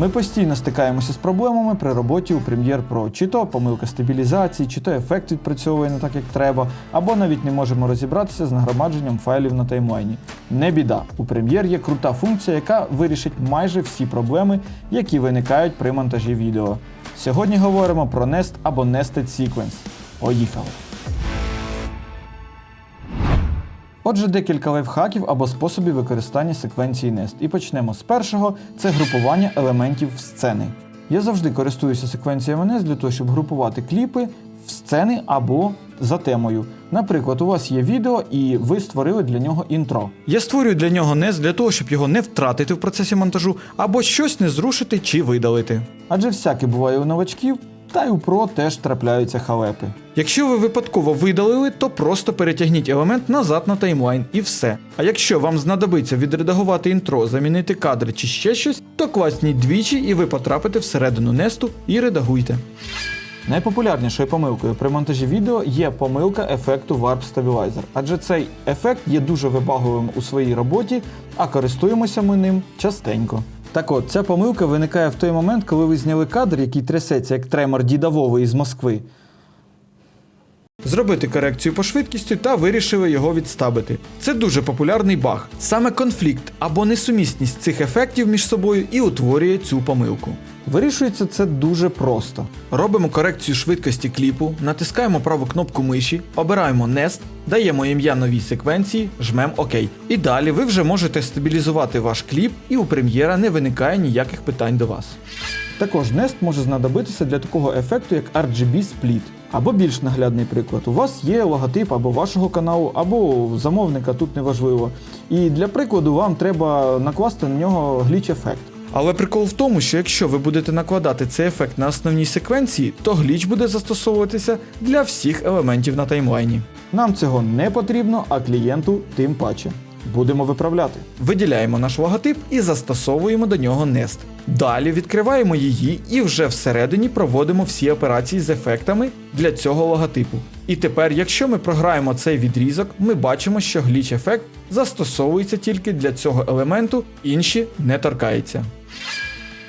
Ми постійно стикаємося з проблемами при роботі у Premiere Pro. Чи то помилка стабілізації, чи то ефект відпрацьовує не так, як треба, або навіть не можемо розібратися з нагромадженням файлів на таймлайні. Не біда. У Premiere є крута функція, яка вирішить майже всі проблеми, які виникають при монтажі відео. Сьогодні говоримо про Nest або Nested Sequence. Поїхали! Отже, декілька лайфхаків або способів використання секвенції Nest. І почнемо з першого це групування елементів сцени. Я завжди користуюся секвенціями Nest для того, щоб групувати кліпи в сцени або за темою. Наприклад, у вас є відео, і ви створили для нього інтро. Я створюю для нього Nest для того, щоб його не втратити в процесі монтажу, або щось не зрушити чи видалити. Адже всяке буває у новачків, та й у про теж трапляються халепи. Якщо ви випадково видалили, то просто перетягніть елемент назад на таймлайн і все. А якщо вам знадобиться відредагувати інтро, замінити кадри чи ще щось, то класніть двічі і ви потрапите всередину несту і редагуйте. Найпопулярнішою помилкою при монтажі відео є помилка ефекту Warp Stabilizer, адже цей ефект є дуже вибагливим у своїй роботі, а користуємося ми ним частенько. Так от, ця помилка виникає в той момент, коли ви зняли кадр, який трясеться як тремор Діда із Москви. Зробити корекцію по швидкості та вирішили його відстабити. Це дуже популярний баг. Саме конфлікт або несумісність цих ефектів між собою і утворює цю помилку. Вирішується це дуже просто. Робимо корекцію швидкості кліпу, натискаємо праву кнопку миші, обираємо Nest, даємо ім'я новій секвенції, жмем ОК. І далі ви вже можете стабілізувати ваш кліп, і у прем'єра не виникає ніяких питань до вас. Також Nest може знадобитися для такого ефекту, як RGB Split. Або більш наглядний приклад. У вас є логотип або вашого каналу, або замовника, тут неважливо. І для прикладу вам треба накласти на нього гліч-ефект. Але прикол в тому, що якщо ви будете накладати цей ефект на основній секвенції, то гліч буде застосовуватися для всіх елементів на таймлайні. Нам цього не потрібно, а клієнту тим паче. Будемо виправляти. Виділяємо наш логотип і застосовуємо до нього Nest. Далі відкриваємо її і вже всередині проводимо всі операції з ефектами для цього логотипу. І тепер, якщо ми програємо цей відрізок, ми бачимо, що гліч ефект застосовується тільки для цього елементу, інші не торкаються.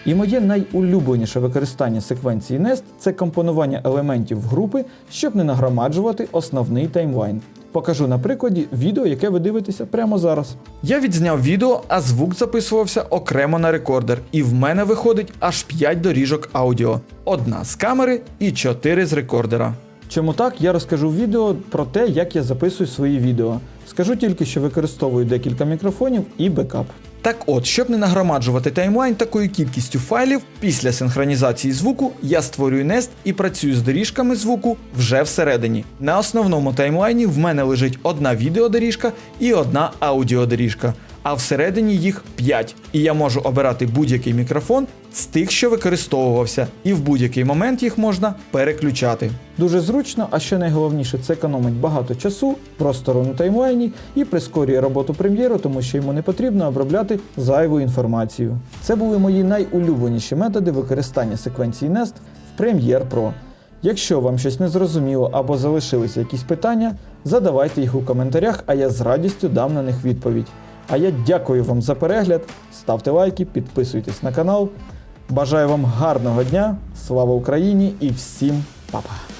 І моє найулюбленіше використання секвенції Nest це компонування елементів в групи, щоб не нагромаджувати основний таймлайн. Покажу на прикладі відео, яке ви дивитеся прямо зараз. Я відзняв відео, а звук записувався окремо на рекордер, і в мене виходить аж 5 доріжок аудіо: одна з камери і 4 з рекордера. Чому так, я розкажу в відео про те, як я записую свої відео. Скажу тільки, що використовую декілька мікрофонів і бекап. Так от, щоб не нагромаджувати таймлайн такою кількістю файлів, після синхронізації звуку я створюю Nest і працюю з доріжками звуку вже всередині. На основному таймлайні в мене лежить одна відеодоріжка і одна аудіодоріжка, а всередині їх 5. І я можу обирати будь-який мікрофон з тих, що використовувався, і в будь-який момент їх можна переключати. Дуже зручно, а що найголовніше, це економить багато часу, простору на таймлайні і прискорює роботу прем'єру, тому що йому не потрібно обробляти зайву інформацію. Це були мої найулюбленіші методи використання секвенції Nest в Premiere Pro. Якщо вам щось не зрозуміло або залишилися якісь питання, задавайте їх у коментарях, а я з радістю дам на них відповідь. А я дякую вам за перегляд, ставте лайки, підписуйтесь на канал. Бажаю вам гарного дня, слава Україні і всім па-па!